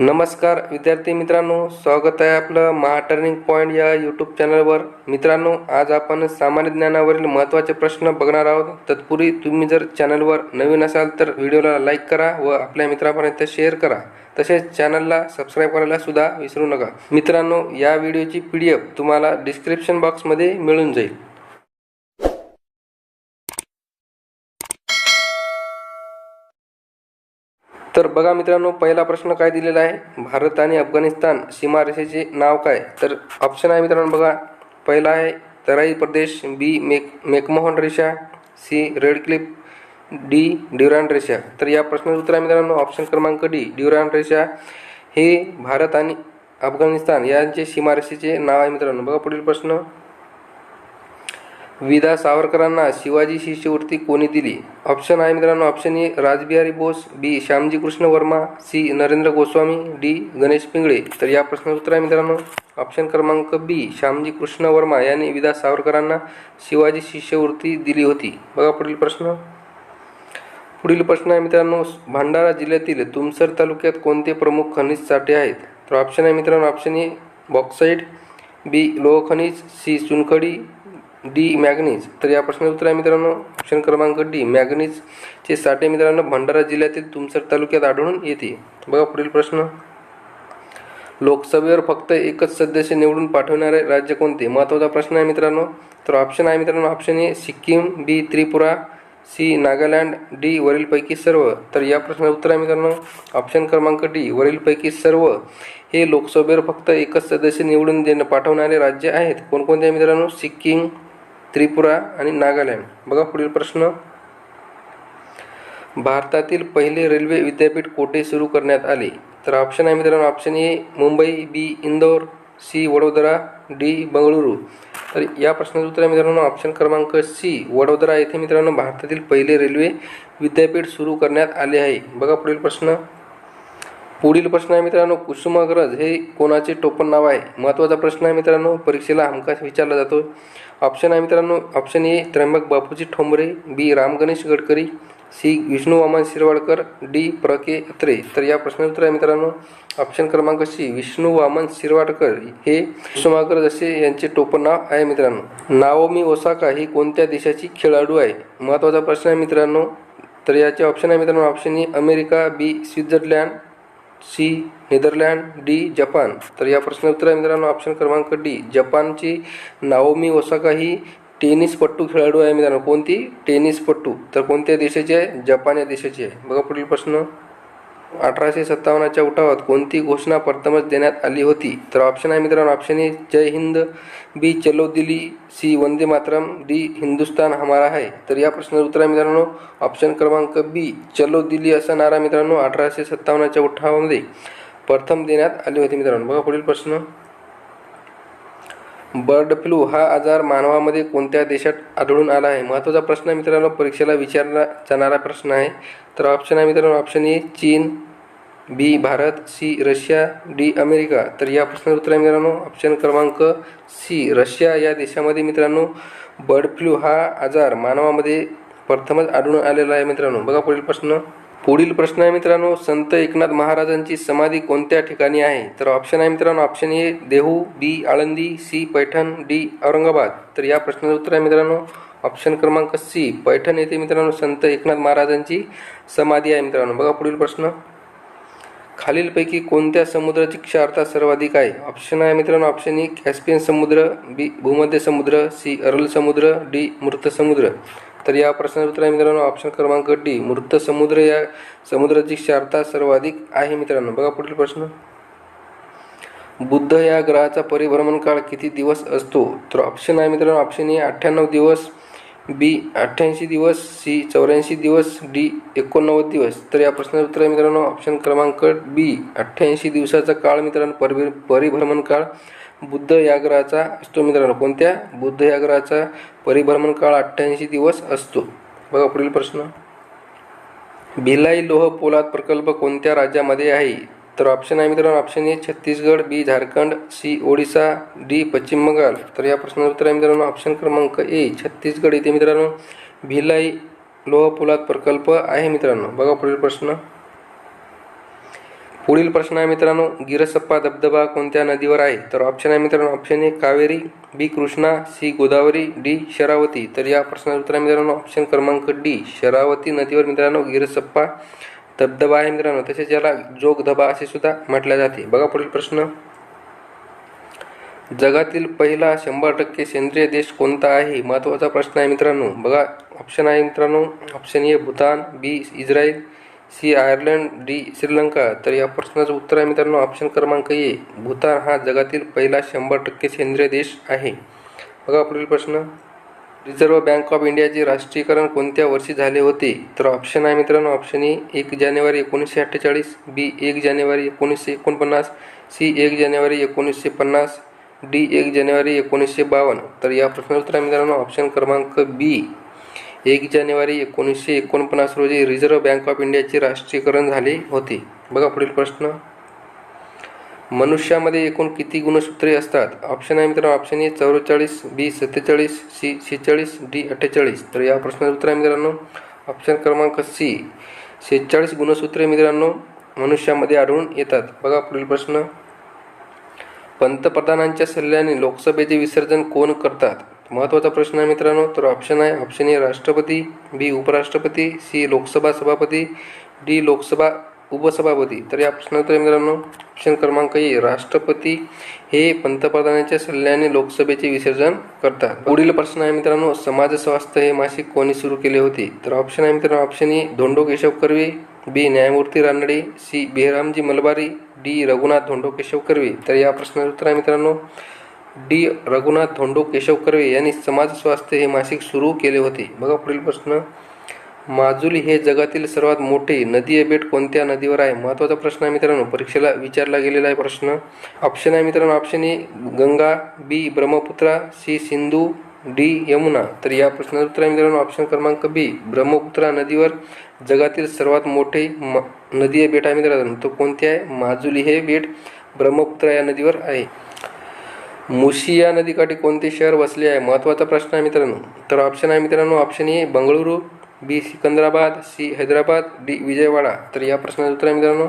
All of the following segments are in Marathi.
नमस्कार विद्यार्थी मित्रांनो. स्वागत आहे आपलं महा टर्निंग पॉईंट या यूट्यूब चॅनलवर मित्रांनो आज आपण सामान्य ज्ञानावरील महत्त्वाचे प्रश्न बघणार आहोत. तत्पूर्वी तुम्ही जर चॅनलवर नवीन असाल तर व्हिडिओला लाईक करा व आपल्या मित्रापर्यंत शेअर करा. तसेच चॅनलला सबस्क्राईब करायला सुद्धा विसरू नका. मित्रांनो या व्हिडिओची पी डी एफ तुम्हाला डिस्क्रिप्शन बॉक्समध्ये मिळून जाईल. तर बघा मित्रांनो पहिला प्रश्न काय दिलेला आहे? भारत आणि अफगाणिस्तान सीमारेषेचे नाव काय? तर ऑप्शन आहे मित्रांनो बघा. पहिला आहे तराई प्रदेश बी मेक मेकमोहन रेषा C Radcliffe D Durand रेषा. तर या प्रश्नाचं उत्तर आहे मित्रांनो ऑप्शन क्रमांक डी ड्युरान रेषा. हे भारत आणि अफगाणिस्तान यांचे सीमारेषेचे नाव आहे मित्रांनो. बघा पुढील प्रश्न. विदा सावरकरांना शिवाजी शिष्यवृत्ती कोणी दिली? ऑप्शन आहे मित्रांनो option A Rajbihari Bose B Shyamji Krishna Varma C Narendra Goswami D Ganesh Pingle. तर या प्रश्नाचं उत्तर आहे मित्रांनो ऑप्शन क्रमांक बी श्यामजी कृष्ण वर्मा यांनी विदा सावरकरांना शिवाजी शिष्यवृत्ती दिली होती. बघा पुढील प्रश्न. पुढील प्रश्न आहे मित्रांनो भंडारा जिल्ह्यातील तुमसर तालुक्यात कोणते प्रमुख खनिज साठे आहेत? तर ऑप्शन आहे मित्रांनो ऑप्शन ए बॉक्साईट बी लोह खनिज सी चुनखडी डी मॅग्नीज. तर या प्रश्नाचं उत्तर आहे मित्रांनो ऑप्शन क्रमांक डी मॅग्नीजचे साठे. मित्रांनो भंडारा जिल्ह्यातील तुमसर तालुक्यात आढळून येते. बघा पुढील प्रश्न. लोकसभेवर फक्त एकच सदस्य निवडून पाठवणारे राज्य कोणते? महत्त्वाचा प्रश्न आहे मित्रांनो. तर ऑप्शन आहे मित्रांनो option A Sikkim B Tripura C Nagaland D वरीलपैकी सर्व. तर या प्रश्नाचं उत्तर आहे मित्रांनो. ऑप्शन क्रमांक डी वरीलपैकी सर्व. हे लोकसभेवर फक्त एकच सदस्य निवडून देणं पाठवणारे राज्य आहेत. कोणकोणते आहे मित्रांनो? सिक्कीम त्रिपुरा आणि नागालँड. बघा पुढील प्रश्न. भारतातील पहिले रेल्वे विद्यापीठ कोठे सुरू करण्यात आले? तर ऑप्शन आहे मित्रांनो option A Mumbai B Indore C Vadodara D Bengaluru. तर या प्रश्नाचं उत्तर आहे मित्रांनो ऑप्शन क्रमांक सी वडोदरा. येथे मित्रांनो भारतातील पहिले रेल्वे विद्यापीठ सुरू करण्यात आले आहे. बघा पुढील प्रश्न. पुढील प्रश्न आहे मित्रांनो कुसुमाग्रज हे कोणाचे टोपण नाव आहे? महत्त्वाचा प्रश्न आहे मित्रांनो परीक्षेला हमखास विचारला जातो. ऑप्शन आहे मित्रांनो option A Trimbak Bapuji Thombare B Ram Ganesh Gadkari C Vishnu Vaman Shirwadkar D Pra Ke Atre. तर या प्रश्नाचं उत्तर आहे मित्रांनो ऑप्शन क्रमांक सी विष्णू वामन शिरवाडकर हे कुसुमाग्रज असे यांचे टोपण नाव आहे मित्रांनो. नाओमी ओसाका ही कोणत्या देशाची खेळाडू आहे? महत्त्वाचा प्रश्न आहे मित्रांनो तर याचे ऑप्शन आहे मित्रांनो option A America B Switzerland C Netherland D Japan. तर या प्रश्नाचं उत्तर आहे मित्रांनो ऑप्शन क्रमांक डी. जपानची नाओमी ओसाका ही टेनिसपट्टू खेळाडू आहे मित्रांनो. कोणती? टेनिसपट्टू तर कोणत्या देशाची आहे? जपान या देशाची आहे. बघा पुढील प्रश्न. अठराशे सत्तावन्नच्या उठावात कोणती घोषणा प्रथमच देण्यात आली होती? तर ऑप्शन आहे मित्रांनो ऑप्शन ए जय हिंद बी चलो दिल्ली सी वंदे मातरम डी हिंदुस्तान हमारा है. तर या प्रश्नाचं उत्तर आहे मित्रांनो ऑप्शन क्रमांक बी चलो दिल्ली असा नारा मित्रांनो अठराशे सत्तावन्नच्या उठावामध्ये प्रथम देण्यात आली होती मित्रांनो. बघा पुढील प्रश्न. बर्ड फ्लू हा आजार मानवामध्ये कोणत्या देशात आढळून आला आहे? महत्त्वाचा प्रश्न आहे मित्रांनो परीक्षेला विचारला जाणारा प्रश्न आहे. तर ऑप्शन आहे मित्रांनो ऑप्शन ए चीन B Bharat C Russia D America. तर या प्रश्नाचं उत्तर आहे मित्रांनो ऑप्शन क्रमांक सी रशिया. या देशामध्ये मित्रांनो बर्ड फ्लू हा आजार मानवामध्ये प्रथमच आढळून आलेला आहे मित्रांनो. बघा पुढील प्रश्न. पुढील प्रश्न आहे मित्रांनो संत एकनाथ महाराजांची समाधी कोणत्या ठिकाणी आहे? तर ऑप्शन आहे मित्रांनो option A Dehu B Alandi C Paithan D Aurangabad. तर या प्रश्नाचं उत्तर आहे मित्रांनो ऑप्शन क्रमांक सी पैठण येथे मित्रांनो संत एकनाथ महाराजांची समाधी आहे मित्रांनो. बघा पुढील प्रश्न. खालीलपैकी कोणत्या समुद्राची क्षारता सर्वाधिक आहे? ऑप्शन आहे मित्रांनो ऑप्शन ए कॅस्पियन समुद्र बी भूमध्य समुद्र सी अरल समुद्र डी मृत समुद्र. तर या प्रश्नाचं उत्तर आहे मित्रांनो ऑप्शन क्रमांक डी मृत समुद्र या समुद्राची क्षारता सर्वाधिक आहे मित्रांनो. बघा पुढील प्रश्न. बुद्ध या ग्रहाचा परिभ्रमण काळ किती दिवस असतो? तर ऑप्शन आहे मित्रांनो ऑप्शन ए अठ्ठ्याण्णव दिवस बी अठ्ठ्याऐंशी दिवस सी चौऱ्याऐंशी दिवस डी एकोणनव्वद दिवस. तर या प्रश्नाचं उत्तर आहे मित्रांनो ऑप्शन क्रमांक बी अठ्ठ्याऐंशी दिवसाचा काळ मित्रांनो परिभ्र परिभ्रमण काळ. बुद्ध या ग्रहाचा असतो मित्रांनो. कोणत्या? बुद्ध या ग्रहाचा परिभ्रमण काळ अठ्ठ्याऐंशी दिवस असतो. बघा पुढील प्रश्न. भिलाई लोह पोलाद प्रकल्प कोणत्या राज्यामध्ये आहे? तर ऑप्शन आहे मित्रांनो. Option A Chhattisgarh B Jharkhand C Odisha D Paschim Bengal. तर या प्रश्नाचं उत्तर आहे मित्रांनो ऑप्शन क्रमांक ए छत्तीसगड येथे मित्रांनो. भिलाई लोह पोलाद प्रकल्प आहे मित्रांनो. बघा पुढील प्रश्न. पुढील प्रश्न आहे मित्रांनो. गिरसप्पा धबधबा कोणत्या नदीवर आहे? तर ऑप्शन आहे मित्रांनो option A Kaveri B Krishna C Godavari D Sharavati. तर या प्रश्नाचं उत्तर आहे मित्रांनो ऑप्शन क्रमांक डी शरावती नदीवर मित्रांनो गिरसप्पा धबधबा आहे मित्रांनो. तसेच याला जोगधबा असे सुद्धा म्हटले जाते. बघा पुढील प्रश्न. जगातील पहिला शंभर टक्के सेंद्रिय देश कोणता आहे? महत्त्वाचा प्रश्न आहे मित्रांनो. बघा ऑप्शन आहे मित्रांनो option A Bhutan B Israel C Ireland D Sri Lanka. तर या प्रश्नाचं उत्तर आहे मित्रांनो ऑप्शन क्रमांक ए. भूतान हा जगातील पहिला शंभर टक्के सेंद्रिय देश आहे. बघा पुढील प्रश्न. रिझर्व्ह बँक ऑफ इंडियाचे राष्ट्रीयकरण कोणत्या वर्षी झाले होते? तर ऑप्शन आहे मित्रांनो ऑप्शन ए एक जानेवारी एकोणीसशे अठ्ठेचाळीस बी एक जानेवारी एकोणीसशे एकोणपन्नास सी एक जानेवारी एकोणीसशे पन्नास डी एक जानेवारी एकोणीसशे बावन्न. तर या प्रश्नाचं उत्तर आहे मित्रांनो ऑप्शन क्रमांक बी. एक जानेवारी एकोणीसशे एकोणपन्नास रोजी रिझर्व्ह बँक ऑफ इंडियाचे राष्ट्रीयकरण झाले होते. बघा पुढील प्रश्न. मनुष्यामध्ये एकूण किती गुणसूत्रे असतात? ऑप्शन आहे मित्रांनो ऑप्शन ए चौवेचाळीस बी सत्तेचाळीस सी शेहेचाळीस डी अठ्ठेचाळीस. तर या प्रश्नाचं उत्तर आहे मित्रांनो ऑप्शन क्रमांक सी शेहेचाळीस गुणसूत्रे मित्रांनो मनुष्यामध्ये आढळून येतात. बघा पुढील प्रश्न. पंतप्रधानांच्या सल्ल्याने लोकसभेचे विसर्जन कोण करतात? महत्त्वाचा प्रश्न आहे मित्रांनो. तर ऑप्शन आहे ऑप्शन ए राष्ट्रपती बी उपराष्ट्रपती सी लोकसभा सभापती डी लोकसभा उपसभापती. तर या प्रश्नाचं मित्रांनो. ऑप्शन क्रमांक ए राष्ट्रपती हे पंतप्रधानांच्या सल्ल्याने लोकसभेचे विसर्जन करतात. पुढील प्रश्न आहे मित्रांनो समाज स्वास्थ्य हे मासिक कोणी सुरू केले होते? तर ऑप्शन आहे मित्रांनो option A Dhondo Keshav Karve B न्यायमूर्ती रानडे सी बेहरामजी मलबारी डी रघुनाथ धोंडो केशव कर्वे. तर या प्रश्नाचं उत्तर आहे मित्रांनो. डी. रघुनाथ धोंडो केशव कर्वे यांनी समाज स्वास्थ्य हे मासिक सुरू केले होते. बघा पुढील प्रश्न. माजुली हे जगातील सर्वात मोठे नदी बेट कोणत्या नदीवर आहे? महत्त्वाचा प्रश्न आहे मित्रांनो. परीक्षेला विचारला गेलेला आहे प्रश्न. ऑप्शन आहे मित्रांनो. Option A Ganga B Brahmaputra C Sindhu D Yamuna. तर या प्रश्नाचं उत्तर आहे मित्रांनो. ऑप्शन क्रमांक बी ब्रह्मपुत्रा नदीवर जगातील सर्वात मोठे म नदी बेट आहे मित्रांनो. तो कोणते आहे? माजुली हे बेट ब्रह्मपुत्रा या नदीवर आहे. मुशी या नदीकाठी कोणते शहर वसले आहे? महत्त्वाचा प्रश्न आहे मित्रांनो. तर ऑप्शन आहे मित्रांनो option A Bengaluru B Secunderabad C Hyderabad D Vijayawada. तर या प्रश्नाचं उत्तर आहे मित्रांनो.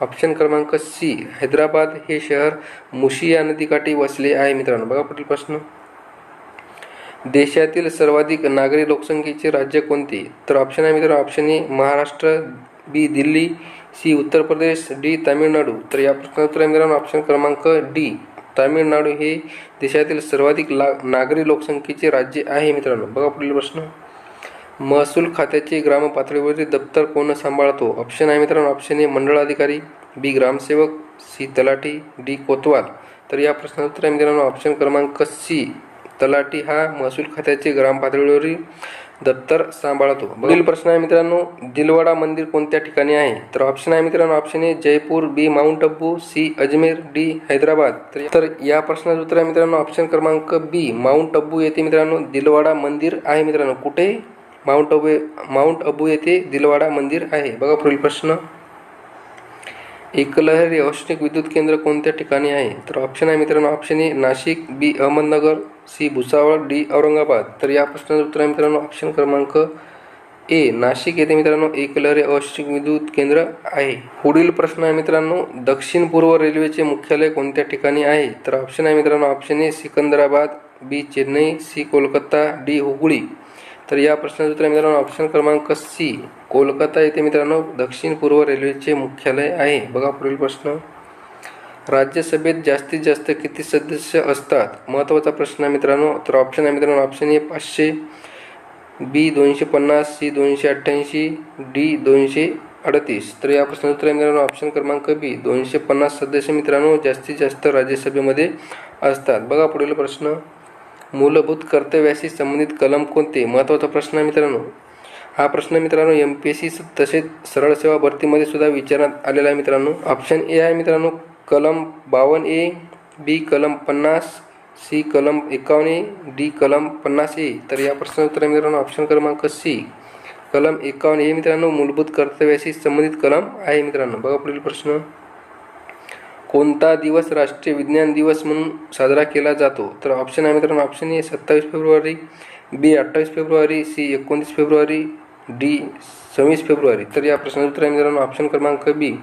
ऑप्शन क्रमांक सी हैदराबाद हे शहर मुशी या नदीकाठी वसले आहे मित्रांनो. बघा पुढील प्रश्न. देशातील सर्वाधिक नागरी लोकसंख्येचे राज्य कोणते? तर ऑप्शन आहे मित्रांनो option A Maharashtra B Delhi C Uttar Pradesh D Tamil Nadu. तर या प्रश्नाचं उत्तर आहे मित्रांनो ऑप्शन क्रमांक डी. तामिळनाडू हे देशातील सर्वाधिक ला नागरी लोकसंख्येचे राज्य आहे मित्रांनो. बघा पुढील प्रश्न. महसूल खात्याचे ग्राम पातळीवरील दप्तर कोण सांभाळतो? ऑप्शन आहे मित्रांनो. ऑप्शन ए मंडळाधिकारी बी ग्रामसेवक सी तलाठी डी कोतवाल. तर या प्रश्नाचं उत्तर आहे मित्रांनो. ऑप्शन क्रमांक सी. तलाठी हा महसूल खात्याचे ग्रामपातळीवरील दत्तर दप्तर सांभाळतो. पुढील प्रश्न आहे मित्रांनो दिलवाडा मंदिर कोणत्या ठिकाणी आहे? तर ऑप्शन आहे मित्रांनो option A Jaipur B Mount Abu C Ajmer D Hyderabad. तर तर या प्रश्नाचं उत्तर आहे मित्रांनो ऑप्शन क्रमांक बी माउंट अब्बू येथे मित्रांनो दिलवाडा मंदिर आहे मित्रांनो. कुठे? माउंट अबू माउंट अबू येथे दिलवाडा मंदिर आहे. बघा पुढील प्रश्न. एकलहरी औष्णिक विद्युत केंद्र कोणत्या ठिकाणी आहे? तर ऑप्शन आहे मित्रांनो option A Nashik B Ahmednagar C. Bhusawal D. Aurangabad. तर या प्रश्नाचं उत्तर आहे मित्रांनो ऑप्शन क्रमांक ए. नाशिक. येथे मित्रांनो एकलहरे औष्णिक विद्युत केंद्र आहे. पुढील प्रश्न आहे मित्रांनो दक्षिण पूर्व रेल्वेचे मुख्यालय कोणत्या ठिकाणी आहे? तर ऑप्शन आहे मित्रांनो option A Secunderabad B Chennai C Kolkata D Hooghly. तर या प्रश्नाचं उत्तर मित्रांनो ऑप्शन क्रमांक सी. कोलकाता येथे मित्रांनो दक्षिण पूर्व रेल्वेचे मुख्यालय आहे. बघा पुढील प्रश्न. राज्यसभेत जास्तीत जास्त किती सदस्य असतात? महत्त्वाचा प्रश्न आहे मित्रांनो. तर ऑप्शन आहे मित्रांनो ऑप्शन ए पाचशे बी दोनशे पन्नास सी दोनशे अठ्ठ्याऐंशी डी दोनशे अडतीस. तर या प्रश्नाचं उत्तर आहे मित्रांनो ऑप्शन क्रमांक बी. दोनशे पन्नास सदस्य मित्रांनो जास्तीत जास्त राज्यसभेमध्ये असतात. बघा पुढील प्रश्न. मूलभूत कर्तव्याशी संबंधित कलम कोणते? महत्त्वाचा प्रश्न आहे मित्रांनो. हा प्रश्न मित्रांनो एम पी एस सी तसेच सरळ सेवा भरतीमध्ये सुद्धा विचारण्यात आलेला आहे मित्रांनो. ऑप्शन ए आहे मित्रांनो कलम बावन्न ए बी कलम पन्नास सी कलम एकावन्न ए डी कलम पन्नास ए. तर या प्रश्नाचं उत्तर मित्रांनो ऑप्शन क्रमांक सी कलम एकावन्न ए मित्रांनो मूलभूत कर्तव्याशी संबंधित कलम आहे मित्रांनो. बघा पुढील प्रश्न. कोणता दिवस राष्ट्रीय विज्ञान दिवस म्हणून साजरा केला जातो? तर ऑप्शन आहे मित्रांनो ऑप्शन ए सत्तावीस फेब्रुवारी बी अठ्ठावीस फेब्रुवारी सी एकोणतीस फेब्रुवारी डी सव्वीस फेब्रुवारी. तर या प्रश्नाचं उत्तर आहे मित्रांनो ऑप्शन क्रमांक बी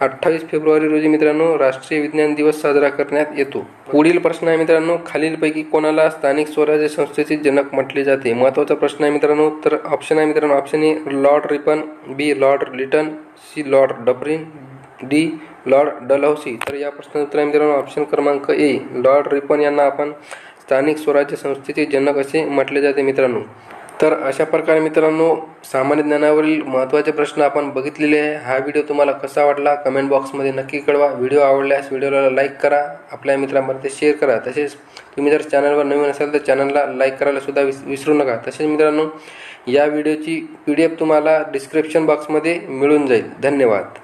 अठ्ठावीस फेब्रुवारी रोजी मित्रांनो राष्ट्रीय विज्ञान दिवस साजरा करण्यात येतो. पुढील प्रश्न आहे मित्रांनो खालीलपैकी कोणाला स्थानिक स्वराज्य संस्थेचे जनक म्हटले जाते? महत्त्वाचा प्रश्न आहे मित्रांनो तर ऑप्शन आहे मित्रांनो option A Lord Ripon B Lord Lytton C Lord Dufferin D Lord Dalhousie. तर या प्रश्नाचं उत्तर आहे मित्रांनो ऑप्शन क्रमांक ए लॉर्ड रिपन यांना आपण स्थानिक स्वराज्य संस्थेचे जनक असे म्हटले जाते मित्रांनो. तर अशा प्रकारे मित्रांनो सामान्य ज्ञानावरील महत्त्वाचे प्रश्न आपण बघितलेले आहे. हा व्हिडिओ तुम्हाला कसा वाटला? कमेंट बॉक्समध्ये नक्की कळवा. व्हिडिओ आवडल्यास व्हिडिओला लाईक करा. आपल्या मित्रांमध्ये शेअर करा. तसेच तुम्ही जर चॅनलवर नवीन असाल तर चॅनलला लाईक करायला सुद्धा विस विसरू नका. तसेच मित्रांनो या व्हिडिओची पी डी एफ तुम्हाला डिस्क्रिप्शन बॉक्समध्ये मिळून जाईल. धन्यवाद.